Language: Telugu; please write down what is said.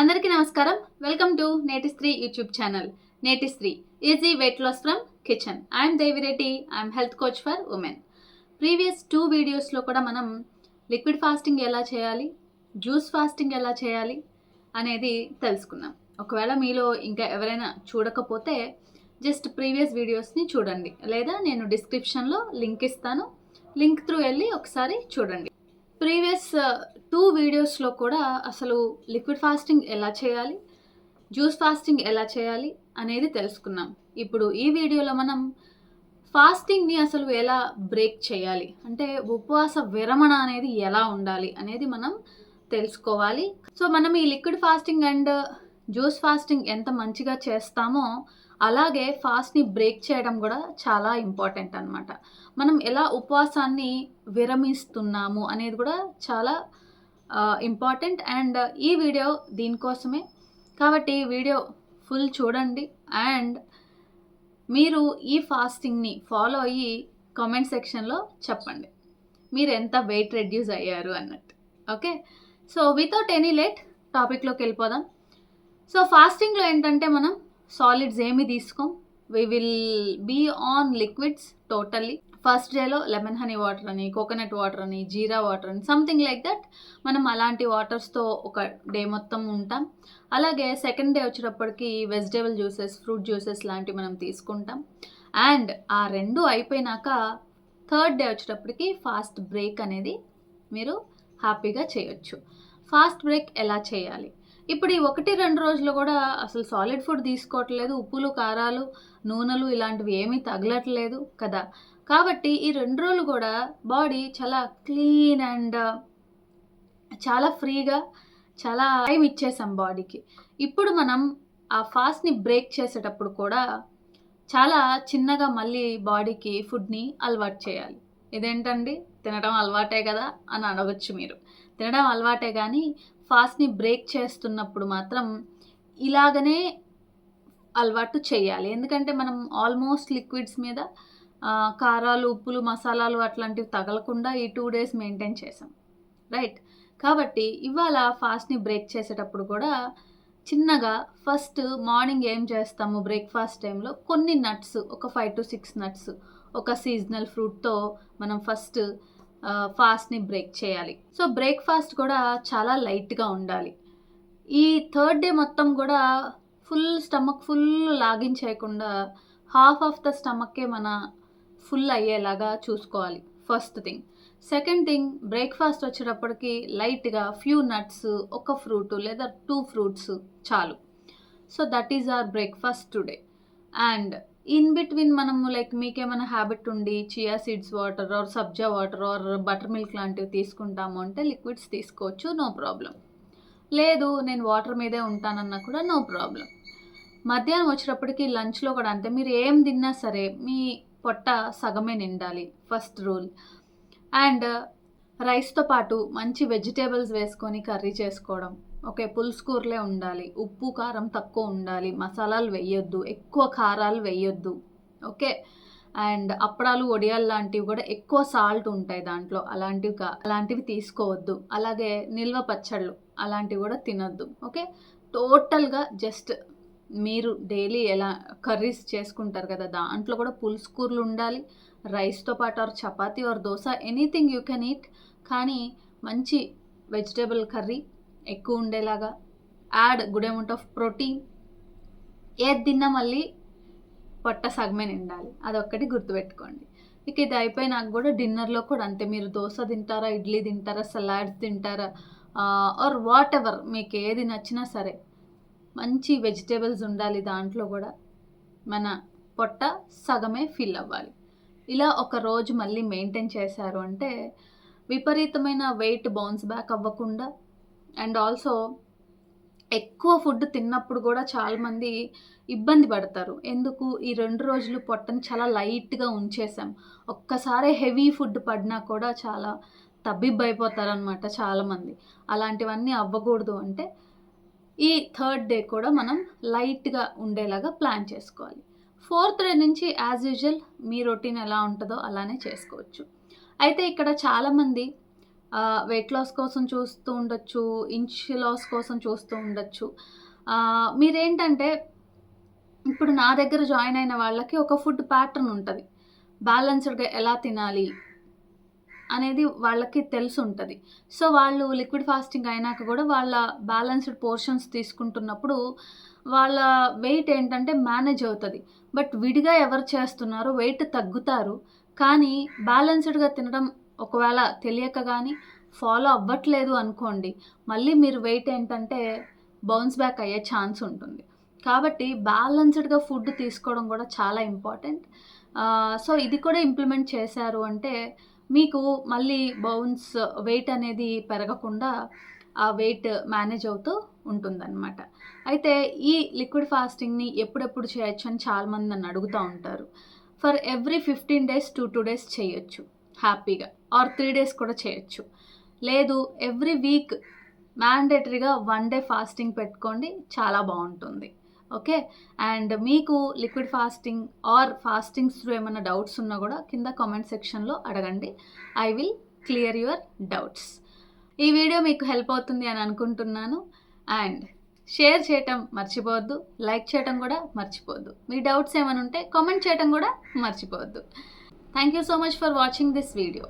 అందరికీ నమస్కారం. వెల్కమ్ టు నేటి స్త్రీ యూట్యూబ్ ఛానల్ నేటి స్త్రీ easy weight loss from kitchen I'm Devireddy I'm health coach for women previous two వీడియోస్లో కూడా మనం లిక్విడ్ ఫాస్టింగ్ ఎలా చేయాలి జ్యూస్ ఫాస్టింగ్ ఎలా చేయాలి అనేది తెలుసుకున్నాం. ఒకవేళ మీలో ఇంకా ఎవరైనా చూడకపోతే జస్ట్ ప్రీవియస్ వీడియోస్ని చూడండి. లేదా నేను డిస్క్రిప్షన్లో లింక్ ఇస్తాను. లింక్ త్రూ వెళ్ళి ఒకసారి చూడండి. ప్రీవియస్ టూ వీడియోస్లో కూడా అసలు లిక్విడ్ ఫాస్టింగ్ ఎలా చేయాలి జ్యూస్ ఫాస్టింగ్ ఎలా చేయాలి అనేది తెలుసుకున్నాం. ఇప్పుడు ఈ వీడియోలో మనం ఫాస్టింగ్ని అసలు ఎలా బ్రేక్ చేయాలి అంటే ఉపవాస విరమణ అనేది ఎలా ఉండాలి అనేది మనం తెలుసుకోవాలి. సో మనం ఈ liquid fasting and juice fasting ఎంత మంచిగా చేస్తామో అలాగే ఫాస్ట్ని బ్రేక్ చేయడం కూడా చాలా ఇంపార్టెంట్ అనమాట మనం ఎలా ఉపవాసాన్ని విరమిస్తున్నాము అనేది కూడా చాలా ఇంపార్టెంట్. అండ్ ఈ వీడియో దీనికోసమే. కాబట్టి వీడియో ఫుల్ చూడండి. అండ్ మీరు ఈ ఫాస్టింగ్ని ఫాలో అయ్యి కామెంట్ సెక్షన్లో చెప్పండి. మీరు ఎంత వెయిట్ రెడ్యూస్ అయ్యారు అన్నట్టు. Okay? So without any late టాపిక్లోకి వెళ్ళిపోదాం. సో ఫాస్టింగ్లో ఏంటంటే మనం సాలిడ్స్ ఏమి తీసుకోం. We will be on liquids totally first డేలో లెమన్ హనీ వాటర్ అని కోకోనట్ వాటర్ అని జీరా వాటర్ అని సంథింగ్ లైక్ దట్ మనం అలాంటి వాటర్స్తో ఒక డే మొత్తం ఉంటాం. అలాగే సెకండ్ డే వచ్చేటప్పటికి వెజిటేబుల్ జ్యూసెస్ ఫ్రూట్ జ్యూసెస్ లాంటివి మనం తీసుకుంటాం. అండ్ ఆ రెండు అయిపోయినాక థర్డ్ డే వచ్చేటప్పటికి ఫాస్ట్ బ్రేక్ అనేది మీరు హ్యాపీగా చేయొచ్చు. ఫాస్ట్ బ్రేక్ ఎలా చేయాలి? ఇప్పుడు ఈ ఒకటి రెండు రోజులు కూడా అసలు సాలిడ్ ఫుడ్ తీసుకోవట్లేదు. ఉప్పులు కారాలు నూనెలు ఇలాంటివి ఏమీ తగలట్లేదు కదా. కాబట్టి ఈ రెండు రోజులు కూడా బాడీ చాలా క్లీన్ అండ్ చాలా ఫ్రీగా చాలా టైం ఇచ్చేసాం బాడీకి. ఇప్పుడు మనం ఆ ఫాస్ట్ని బ్రేక్ చేసేటప్పుడు కూడా చాలా చిన్నగా మళ్ళీ బాడీకి ఫుడ్ని అలవాటు చేయాలి. ఇదేంటండి? తినడం అలవాటే కదా అని అనవచ్చు మీరు. తినడం అలవాటే కానీ ఫాస్ట్ని బ్రేక్ చేస్తున్నప్పుడు మాత్రం ఇలాగనే అలవాటు చేయాలి. ఎందుకంటే మనం ఆల్మోస్ట్ లిక్విడ్స్ మీద కారాలు ఉప్పులు మసాలాలు అట్లాంటివి తగలకుండా ఈ టూ డేస్ మెయింటైన్ చేసాం. రైట్? కాబట్టి ఇవాళ ఫాస్ట్ని బ్రేక్ చేసేటప్పుడు కూడా చిన్నగా ఫస్ట్ మార్నింగ్ ఏం చేస్తాము బ్రేక్ఫాస్ట్ టైంలో? కొన్ని నట్స్ ఒక ఫైవ్ టు సిక్స్ నట్స్ ఒక సీజనల్ ఫ్రూట్తో మనం ఫస్ట్ ఫాస్ట్ని బ్రేక్ చేయాలి. సో బ్రేక్ఫాస్ట్ కూడా చాలా లైట్గా ఉండాలి. ఈ థర్డ్ డే మొత్తం కూడా ఫుల్ స్టమక్ ఫుల్ లాగిన్ చేయకుండా హాఫ్ ఆఫ్ ద స్టమక్కే మన ఫుల్ అయ్యేలాగా చూసుకోవాలి. First thing second thing breakfast వచ్చేటప్పటికి లైట్గా ఫ్యూ నట్స్ ఒక ఫ్రూట్ లేదా టూ ఫ్రూట్స్ చాలు. So that is our breakfast today and in between మనము లైక్ మీకేమైనా హ్యాబిట్ ఉండి chia seeds water or sabja water or buttermilk లాంటివి తీసుకుంటాము అంటే లిక్విడ్స్ తీసుకోవచ్చు నో ప్రాబ్లం. లేదు నేను వాటర్ మీదే ఉంటానన్నా కూడా నో ప్రాబ్లం. మధ్యాహ్నం వచ్చేటప్పటికి లంచ్లో కూడా అంతే మీరు ఏం తిన్నా సరే మీ పొట్ట సగమే నిండాలి ఫస్ట్ రూల్. అండ్ రైస్తో పాటు మంచి వెజిటేబుల్స్ వేసుకొని కర్రీ చేసుకోవడం. ఓకే పులుసు కూరలే ఉండాలి. ఉప్పు కారం తక్కువ ఉండాలి. మసాలాలు వేయొద్దు. ఎక్కువ కారాలు వేయొద్దు. ఓకే? అండ్ అప్పడాలు వడియాలు లాంటివి కూడా ఎక్కువ సాల్ట్ ఉంటాయి దాంట్లో. అలాంటివి కా అలాంటివి తీసుకోవద్దు. అలాగే నిల్వ పచ్చళ్ళు అలాంటివి కూడా తినొద్దు. ఓకే? టోటల్గా జస్ట్ మీరు డైలీ ఎలా కర్రీస్ చేసుకుంటారు కదా దాంట్లో కూడా పులుసు కూరలు ఉండాలి. రైస్తో పాటు or chapati or dosa anything you can eat. కానీ మంచి వెజిటేబుల్ కర్రీ ఎక్కువ ఉండేలాగా. Add good amount of protein ఏది తిన్నా మళ్ళీ పొట్ట సగమే నిండాలి. అదొక్కటి గుర్తుపెట్టుకోండి. ఇక ఇది అయిపోయినాక కూడా డిన్నర్లో కూడా అంతే. మీరు దోశ తింటారా ఇడ్లీ తింటారా సలాడ్స్ తింటారా ఆర్ వాట్ ఎవర్ మీకు ఏది నచ్చినా సరే. మంచి వెజిటేబుల్స్ ఉండాలి దాంట్లో కూడా. మన పొట్ట సగమే ఫిల్ అవ్వాలి. ఇలా ఒక రోజు మళ్ళీ మెయింటైన్ చేశారు అంటే విపరీతమైన వెయిట్ బౌన్స్ బ్యాక్ అవ్వకుండా అండ్ ఆల్సో ఎక్కువ ఫుడ్ తిన్నప్పుడు కూడా చాలామంది ఇబ్బంది పడతారు. ఎందుకు? ఈ రెండు రోజులు పొట్టని చాలా లైట్గా ఉంచేసాం ఒక్కసారి హెవీ ఫుడ్ పడినా కూడా చాలా తబ్బిబ్బైపోతారనమాట చాలామంది అలాంటివన్నీ అవ్వకూడదు అంటే ఈ థర్డ్ డే కూడా మనం లైట్గా ఉండేలాగా ప్లాన్ చేసుకోవాలి. ఫోర్త్ డే నుంచి యాజ్ యూజువల్ మీ రొటీన్ ఎలా ఉంటుందో అలానే చేసుకోవచ్చు. అయితే ఇక్కడ చాలామంది వెయిట్ లాస్ కోసం చూస్తూ ఉండొచ్చు ఇంచ్ లాస్ కోసం చూస్తూ ఉండొచ్చు. మీరేంటంటే ఇప్పుడు నా దగ్గర జాయిన్ అయిన వాళ్ళకి ఒక ఫుడ్ ప్యాటర్న్ ఉంటుంది. బ్యాలెన్స్డ్గా ఎలా తినాలి అనేది వాళ్ళకి తెలిసి ఉంటుంది సో వాళ్ళు లిక్విడ్ ఫాస్టింగ్ అయినాక కూడా వాళ్ళ బ్యాలెన్స్డ్ పోర్షన్స్ తీసుకుంటున్నప్పుడు వాళ్ళ వెయిట్ ఏంటంటే మేనేజ్ అవుతుంది. బట్ విడిగా ఎవరు చేస్తున్నారో వెయిట్ తగ్గుతారు. కానీ బ్యాలెన్స్డ్గా తినడం ఒకవేళ తెలియక కానీ ఫాలో అవ్వట్లేదు అనుకోండి మళ్ళీ మీరు వెయిట్ ఏంటంటే బౌన్స్ బ్యాక్ అయ్యే ఛాన్స్ ఉంటుంది. కాబట్టి బ్యాలెన్స్డ్గా ఫుడ్ తీసుకోవడం కూడా చాలా ఇంపార్టెంట్ సో ఇది కూడా ఇంప్లిమెంట్ చేశారు అంటే మీకు మళ్ళీ బౌన్స్ వెయిట్ అనేది పెరగకుండా ఆ వెయిట్ మేనేజ్ అవుతూ ఉంటుందన్నమాట. అయితే ఈ లిక్విడ్ ఫాస్టింగ్ని ఎప్పుడెప్పుడు చేయొచ్చు అని చాలామంది నన్ను అడుగుతూ ఉంటారు. For every fifteen days two two days చేయొచ్చు. హ్యాపీగా ఆర్ త్రీ డేస్ కూడా చేయొచ్చు. లేదు ఎవ్రీ వీక్ మ్యాండేటరీగా వన్ డే ఫాస్టింగ్ పెట్టుకోండి చాలా బాగుంటుంది. ఓకే? అండ్ మీకు liquid fasting or fastings through ఏమైనా డౌట్స్ ఉన్నా కూడా కింద కామెంట్ సెక్షన్లో అడగండి. I will clear your doubts. ఈ వీడియో మీకు హెల్ప్ అవుతుంది అని అనుకుంటున్నాను. అండ్ షేర్ చేయటం మర్చిపోవద్దు లైక్ చేయటం కూడా మర్చిపోవద్దు. మీ డౌట్స్ ఏమైనా ఉంటే కామెంట్ చేయటం కూడా మర్చిపోవద్దు. Thank you so much for watching this video.